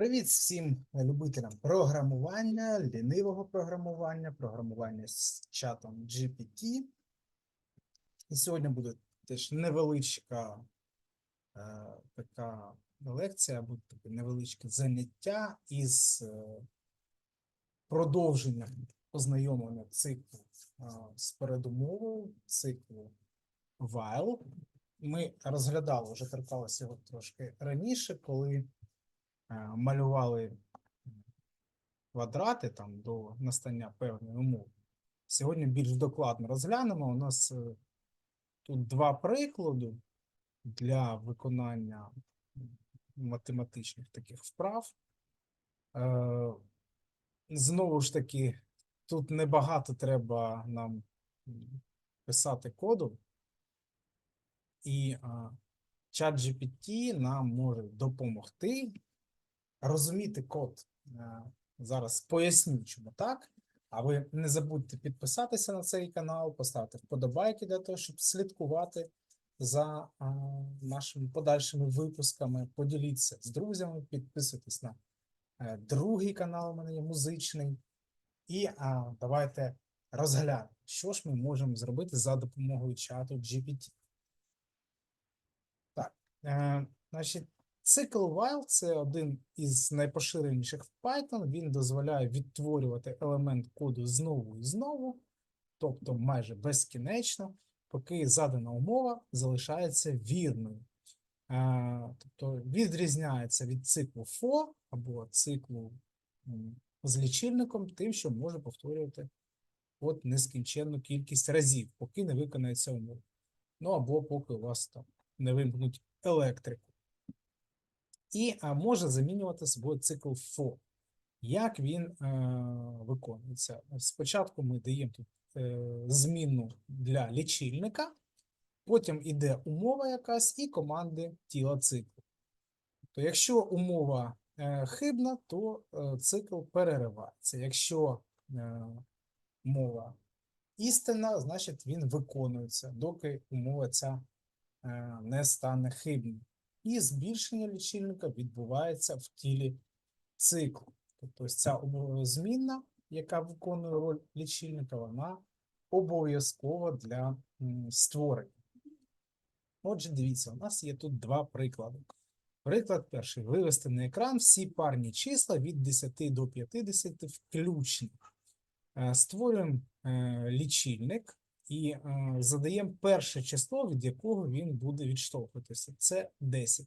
Привіт всім любителям програмування, лінивого програмування, програмування з чатом GPT. І сьогодні буде теж невеличка е, така лекція, або таке невеличке заняття із е, продовженням ознайомлення циклу е, з передумовою, циклу while. Ми розглядали, вже торкалися його трошки раніше, коли малювали квадрати там до настання певної умови. Сьогодні більш докладно розглянемо. У нас е, тут два приклади для виконання математичних таких вправ. Е, Знову ж таки, тут небагато треба нам писати коду, і чат GPT нам може допомогти розуміти код. Е, Зараз поясню, чому так. А ви не забудьте підписатися на цей канал, поставити вподобайки для того, щоб слідкувати за нашими подальшими випусками. Поділіться з друзями, підписуйтесь на е, другий канал, у мене є музичний. І а, давайте розглянемо, що ж ми можемо зробити за допомогою чату GPT. Так, е, значить, цикл while – це один із найпоширеніших в Python. Він дозволяє відтворювати елемент коду знову і знову, тобто майже безкінечно, поки задана умова залишається вірною. Е, тобто відрізняється від циклу for або циклу з лічильником, тим, що може повторювати от нескінченну кількість разів, поки не виконається умова. Ну або поки у вас там не вимкнуть електрику. І може замінювати собою цикл for. Як він е, виконується? Спочатку ми даємо тут е, зміну для лічильника, потім іде умова якась і команди тіла циклу. То якщо умова е, хибна, то цикл переривається. Якщо мова істина, значить він виконується, доки умова ця не стане хибною. І збільшення лічильника відбувається в тілі циклу. Тобто ця змінна, яка виконує роль лічильника, вона обов'язкова для створення. Отже, дивіться, у нас є тут два приклади. Приклад перший. Вивести на екран всі парні числа від 10 до 50 включно. Е, Створюємо е, лічильник і задаємо перше число, від якого він буде відштовхуватися. Це 10.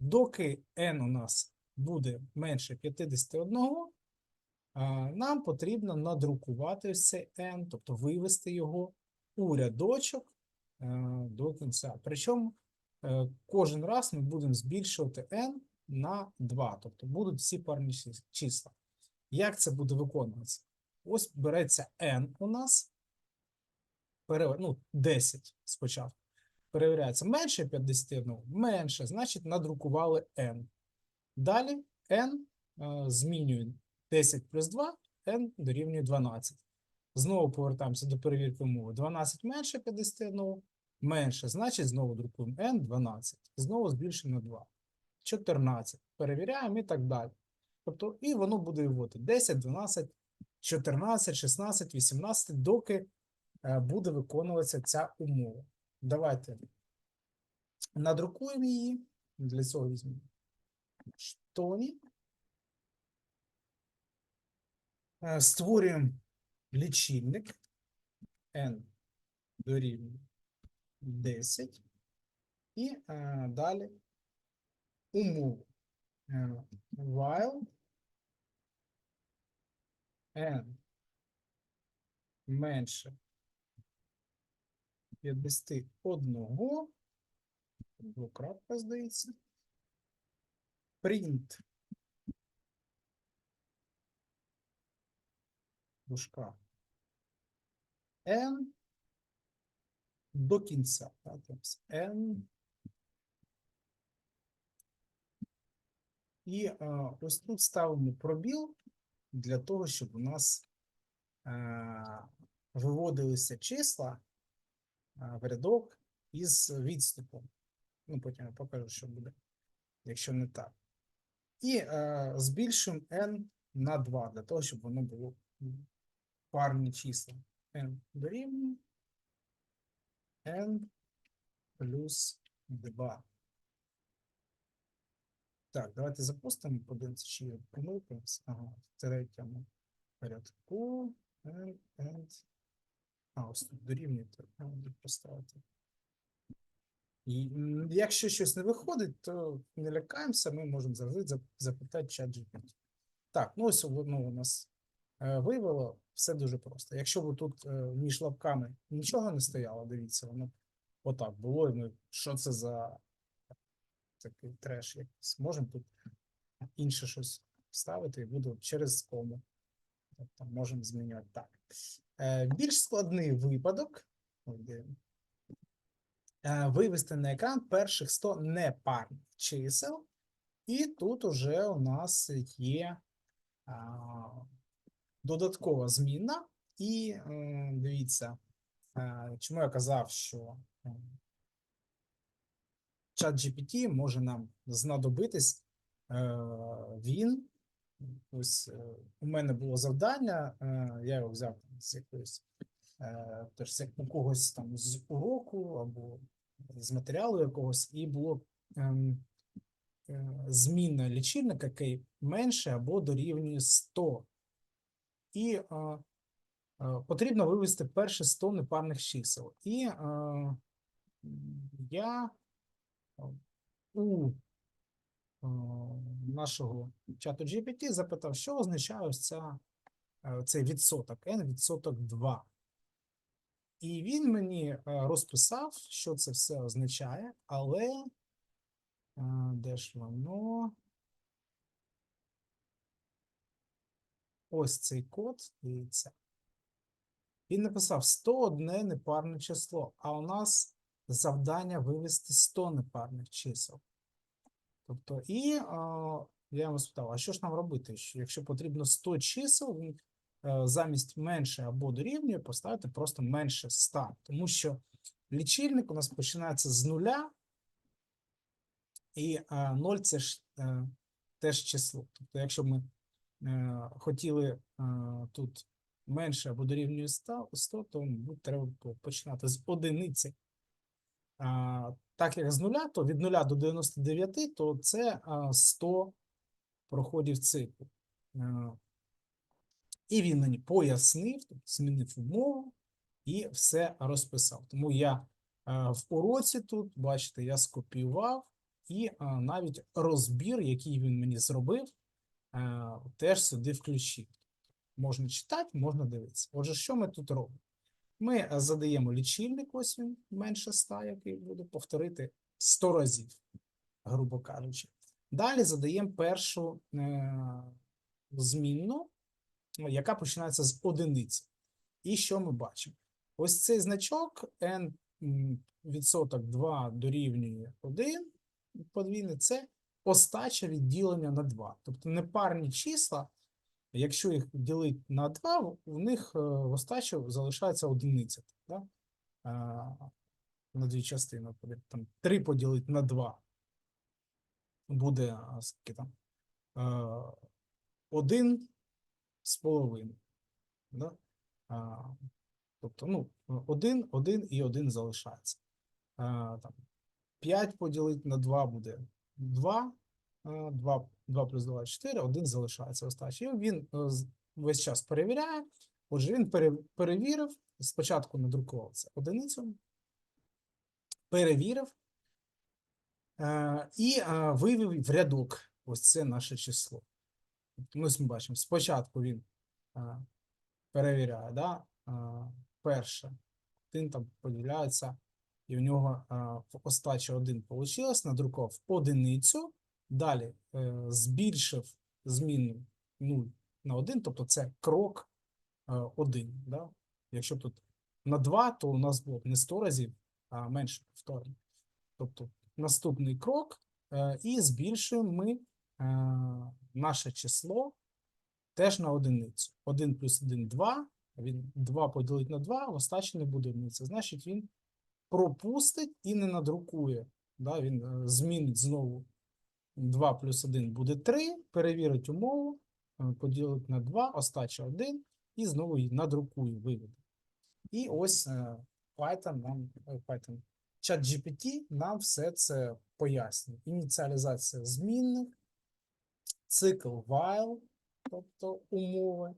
Доки n у нас буде менше 51, е, нам потрібно надрукувати цей n, тобто вивести його у рядочок е, до кінця. Причому е, кожен раз ми будемо збільшувати n на 2, тобто будуть всі парні числа. Як це буде виконуватися? Ось береться n у нас, пере, ну, 10 спочатку. Перевіряється менше 51, менше, значить надрукували n. Далі n е, змінює 10 плюс 2, n дорівнює 12. Знову повертаємося до перевірки умови. 12 менше 51, менше, значить знову друкуємо n 12. Знову збільшуємо на 2. 14. Перевіряємо і так далі. Тобто, і воно буде виводити 10, 12, 14, 16, 18, доки буде виконуватися ця умова. Давайте надрукуємо її. Для цього візьмемо штоні. Е, Створюємо лічильник n дорівнює 10. І е, далі умову. Е, while n менше 51, двокрапка, здається, print дужка. N до кінця. N І е, ось тут ставимо пробіл для того, щоб у нас е, виводилися числа в рядок із відступом. Ну, потім я покажу, що буде, якщо не так. І е, збільшуємо n на 2, для того, щоб воно було парні числа. n дорівнює n плюс 2. Так, давайте запустимо, подивимося, чи є помилка. Ага, в третьому порядку. And, and. А, ось тут дорівнює, треба поставити. І якщо щось не виходить, то не лякаємося, ми можемо завжди запитати чат GPT. Так, ну ось воно у нас е, вивело, все дуже просто. Якщо б тут е, між лапками нічого не стояло, дивіться, воно отак було, і ми, що це за такий треш якийсь. Можемо тут інше щось вставити і буду через кому. Тобто можемо змінювати так. Е, більш складний випадок. Е, вивести на екран перших 100 непарних чисел. І тут уже у нас є додаткова зміна. І дивіться, е, чому я казав, що чат GPT може нам знадобитись. Він ось е, у мене було завдання, е, я його взяв з якоїсь, е, теж як у когось там з уроку або з матеріалу якогось, і було ем, е, лічильника, який менше або дорівнює 100. І потрібно вивести перші 100 непарних чисел. І я у нашого чату GPT запитав, що означає ось ця, е, цей відсоток, n відсоток 2. І він мені е, розписав, що це все означає, але е, де ж воно? Ось цей код, дивіться. Він написав 101 непарне число, а у нас завдання вивести 100 непарних чисел. Тобто, і е, я йому спитав, а що ж нам робити? Якщо потрібно 100 чисел, він е, замість менше або дорівнює поставити просто менше 100. Тому що лічильник у нас починається з нуля, і е, 0 це ж е, теж число. Тобто, якщо ми е, хотіли е, тут менше або дорівнює 100, 100 то треба починати з одиниці. Так як з нуля, то від 0 до 99, то це 100 проходів циклу. І він мені пояснив, тобто змінив умову і все розписав. Тому я в уроці тут, бачите, я скопіював і навіть розбір, який він мені зробив, теж сюди включив. Можна читати, можна дивитися. Отже, що ми тут робимо? Ми задаємо лічильник, ось він менше 100, який буду повторити 100 разів, грубо кажучи. Далі задаємо першу е, змінну, ну, яка починається з одиниці. І що ми бачимо? Ось цей значок n відсоток 2 дорівнює 1, подвійне, це остача відділення на 2. Тобто непарні числа, Якщо їх ділити на 2, у них е, в остачі залишається одиниця. Да? На дві частини. Там 3 поділити на 2 буде скільки там? Е, 1 з половиною. Да? Тобто, ну, 1, 1 і 1 залишається. Там, 5 поділити на 2 буде 2. 2, 2 плюс 2 – 4, 1 залишається остачі. І він е, весь час перевіряє. Отже, він перевірив, спочатку надрукував це одиницю, перевірив е, і е, вивів в рядок ось це наше число. Тобто Ми ось бачимо, спочатку він е, перевіряє, да, е, перше, один там поділяється, і в нього е, в остачі 1 вийшло, надрукував одиницю, Далі е, збільшив змінну 0 на 1, тобто це крок е, 1. Да? Якщо тут на 2, то у нас було не 100 разів, а менше повторень. Тобто наступний крок, е, і збільшуємо ми е, наше число теж на одиницю. 1 плюс 1 – 2, він 2 поділить на 2, в остачі не буде одиниця. Значить, він пропустить і не надрукує. Да? Він е, змінить знову 2 плюс 1 буде 3, перевірить умову, е, поділить на 2, остача 1, і знову її надрукую, виведу. І ось е, Python нам, е, Python, ChatGPT нам все це пояснює. Ініціалізація змінних, цикл while, тобто умови,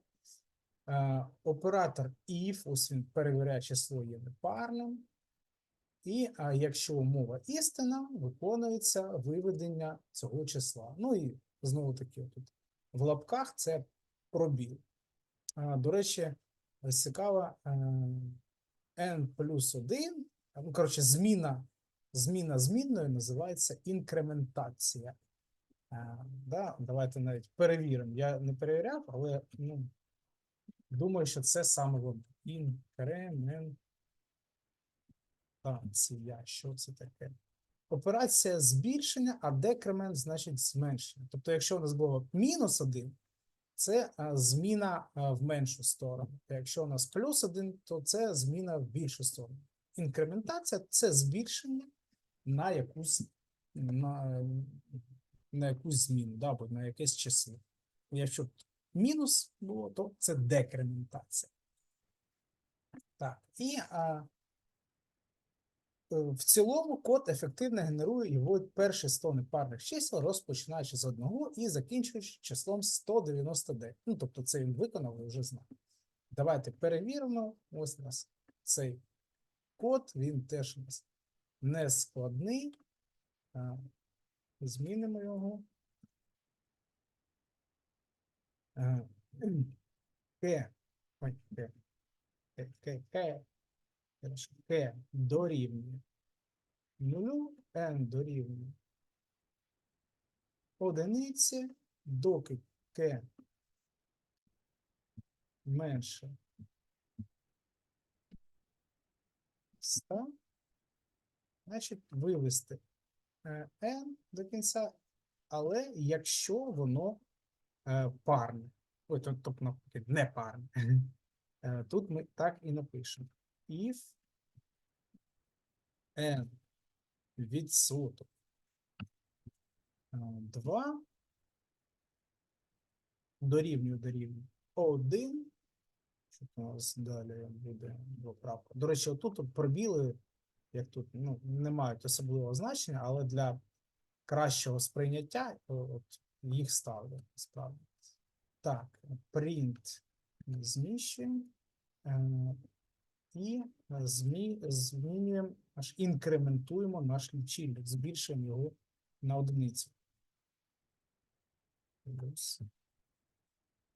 оператор if, ось він перевіряє число є непарним. І а, якщо умова істина, виконується виведення цього числа. Ну і знову таки тут в лапках це пробіл. А, до речі, ось цікаво, е, n плюс 1, ну, коротше, зміна, зміна змінною називається інкрементація. А, да, давайте навіть перевіримо. Я не перевіряв, але ну, думаю, що це саме воно. Інкрементація. Що це таке? Операція збільшення, а декремент значить зменшення. Тобто, якщо у нас було мінус 1, це а, зміна а, в меншу сторону. А якщо у нас плюс 1, то це зміна в більшу сторону. Інкрементація це збільшення на якусь, на, на якусь зміну, да, або на якесь число. Якщо мінус було, то це декрементація. Так, і а, е, в цілому код ефективно генерує його перші 100 непарних чисел, розпочинаючи з одного і закінчуючи числом 199. Ну, тобто це він виконав, ви вже знаєте. Давайте перевіримо. Ось у нас цей код, він теж у нас не складний. Змінимо його. К. К. К, К, К. Дорівнює нулю, n дорівнює одиниці, доки К менше 100, значить вивести е, n до кінця, але якщо воно е, парне, ой, то- тобто не парне. Е, Тут ми так і напишемо. If n відсоток 2 дорівнює дорівнює 1. Що у нас далі буде поправка. До речі, отут от пробіли, як тут, ну, не мають особливого значення, але для кращого сприйняття от, їх ставлю справді. Так, print зміщуємо. І е, змі, змінюємо, аж інкрементуємо наш лічильник, збільшуємо його на одиницю. Плюс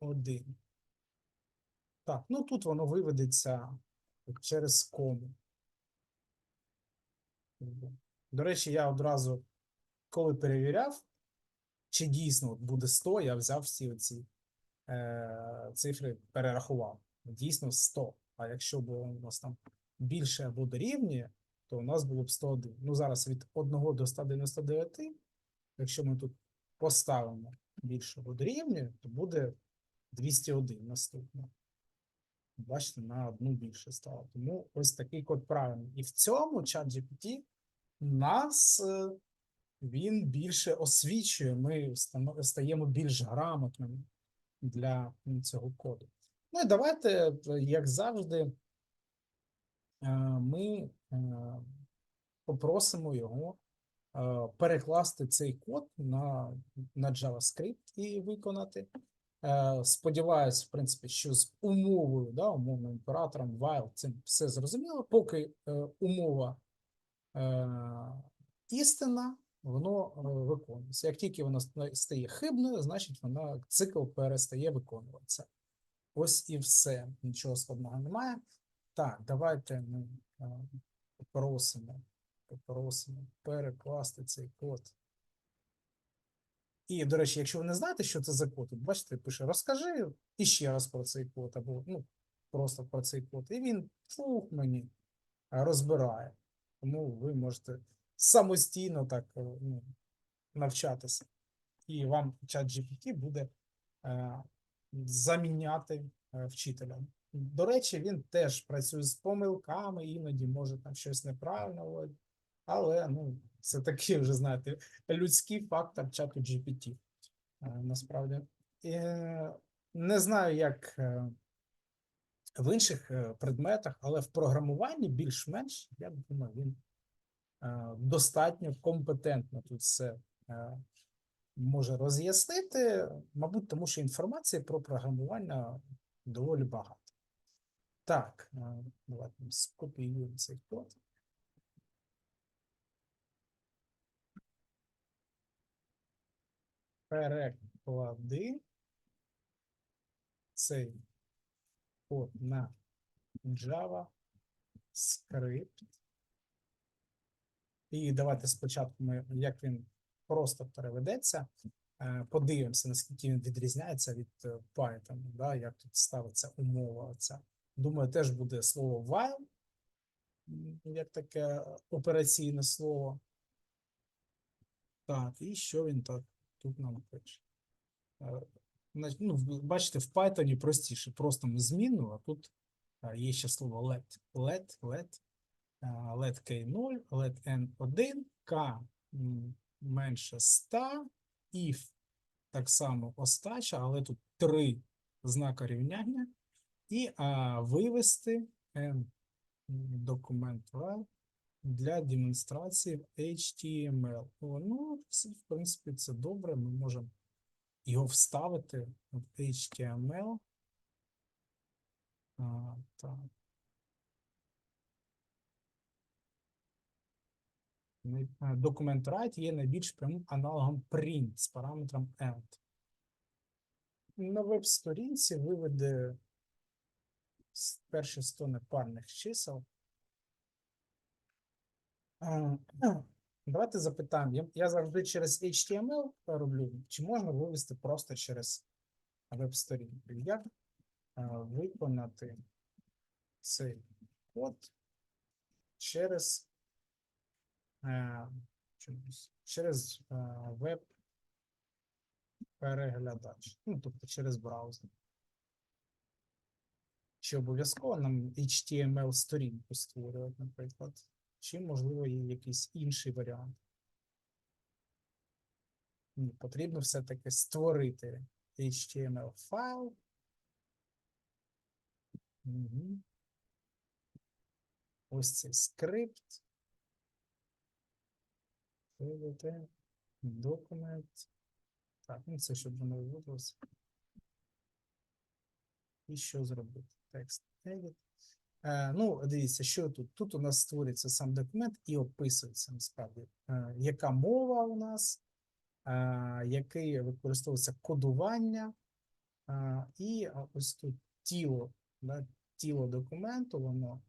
один. Так, ну тут воно виведеться через кому. До речі, я одразу, коли перевіряв, чи дійсно буде 100, я взяв всі оці е, цифри, перерахував. Дійсно 100. А якщо було у нас там більше або дорівнює, то у нас було б 101. Ну, зараз від 1 до 199, якщо ми тут поставимо більше або дорівнює, то буде 201 наступно. Бачите, на одну більше стало. Тому ось такий код правильний. І в цьому чат GPT нас е, він більше освічує, ми стаємо більш грамотними для цього коду. Ну і давайте, е, як завжди, е, ми е, попросимо його перекласти цей код на, на JavaScript і виконати. Сподіваюсь, в принципі, що з умовою, да, умовним оператором while цим все зрозуміло. Поки умова істина, воно виконується. Як тільки вона стає хибною, значить вона цикл перестає виконуватися. Ось і все. Нічого складного немає. Так, давайте ми е, попросимо, попросимо перекласти цей код. І, до речі, якщо ви не знаєте, що це за код, бачите, пише розкажи іще раз про цей код, або ну, просто про цей код. І він фух мені е, розбирає. Тому ви можете самостійно так е, ну, навчатися. І вам чат GPT буде заміняти е, вчителя. До речі, він теж працює з помилками, іноді може там щось неправильно, але ну, Це такий вже, знаєте, людський фактор чату GPT. е, Насправді. Е, Не знаю, як в інших предметах, але в програмуванні більш-менш, я думаю, він достатньо компетентно тут все може роз'яснити, мабуть, тому що інформації про програмування доволі багато. Так, е, давайте скопіюємо цей код. Переклади цей код на Java скрипт. І давайте спочатку ми, як він просто переведеться, е, подивимося, наскільки він відрізняється від е, Python, да, як тут ставиться умова. Оця. Думаю, теж буде слово while, як таке операційне слово. Так, і що він так тут нам пише? Е, Ну, бачите, в Python простіше, просто ми зміну, а тут е, є ще слово let. Let, let, е, let k0, let n1, k менше 100, if так само остача, але тут три знака рівняння, і а, вивести документ для демонстрації в HTML. О, Ну, в принципі, це добре. Ми можемо його вставити в HTML. А, так. Най- а, write є найбільш прямим аналогом print з параметром end. На веб-сторінці виведе перші 100 непарних чисел. Давайте запитаємо. Я, завжди через HTML роблю, чи можна вивести просто через веб-сторінку? Як виконати цей код через, е, через е, веб-переглядач, ну, тобто через браузер. Чи обов'язково нам HTML сторінку створювати, наприклад? Чи, можливо, є якийсь інший варіант? Ні, потрібно все-таки створити HTML файл. Угу. Ось цей скрипт. Виведе документ. Так, ну це щоб воно виводилося. І що зробити? Текст edit. Е, ну, дивіться, що тут? Тут у нас створюється сам документ і описується насправді, е, яка мова у нас, е, яке використовується кодування, е, і ось тут тіло, да, тіло документу, воно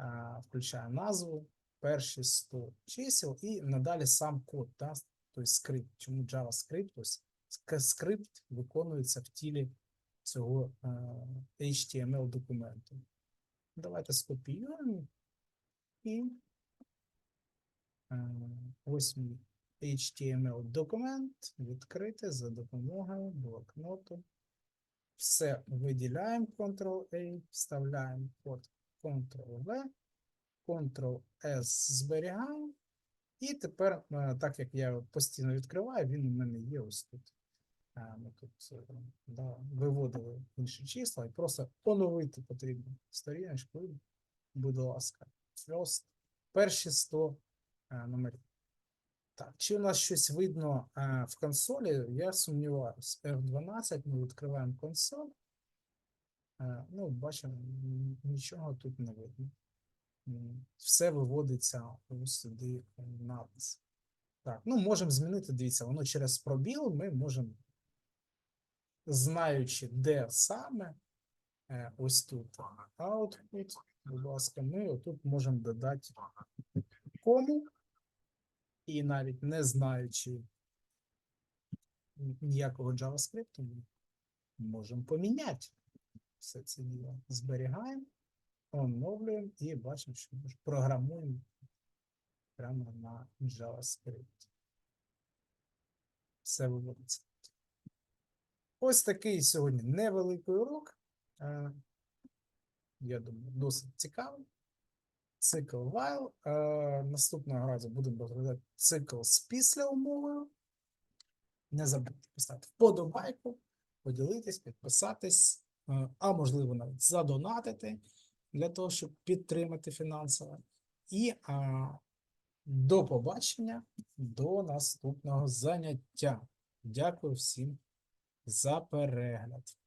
е, включає назву, перші 100 чисел і надалі сам код, да, тобто скрипт. Чому JavaScript? Ось скрипт виконується в тілі цього е, HTML документу. Давайте скопіюємо і е, ось мій HTML документ відкрити за допомогою блокноту. Все виділяємо Ctrl-A, вставляємо код Ctrl-V, Ctrl-S зберігаємо. І тепер, е, так як я постійно відкриваю, він у мене є ось тут. Е, Ми тут е, да, виводили інші числа і просто оновити потрібно сторіночку. Будь ласка, first, перші 100 е, номерів. Так, чи у нас щось видно в консолі? Я сумніваюся. F12 ми відкриваємо консоль. Ну, бачимо, нічого тут не видно. Все виводиться сюди напис. Так, ну можемо змінити, дивіться, воно через пробіл ми можемо, знаючи, де саме, е, ось тут output, будь ласка, ми отут можемо додати кому, і навіть не знаючи ніякого JavaScript, ми можемо поміняти все це діло. Зберігаємо, оновлюємо і бачимо, що ми ж програмуємо прямо на JavaScript. Все виводиться. Ось такий сьогодні невеликий урок. Е, Я думаю, досить цікавий. цикл while. Е, наступного разу будемо розглядати цикл з після умовою. Не забудьте поставити вподобайку, поділитись, підписатись, е, а можливо навіть задонатити для того, щоб підтримати фінансово. І а, до побачення, до наступного заняття. Дякую всім за перегляд.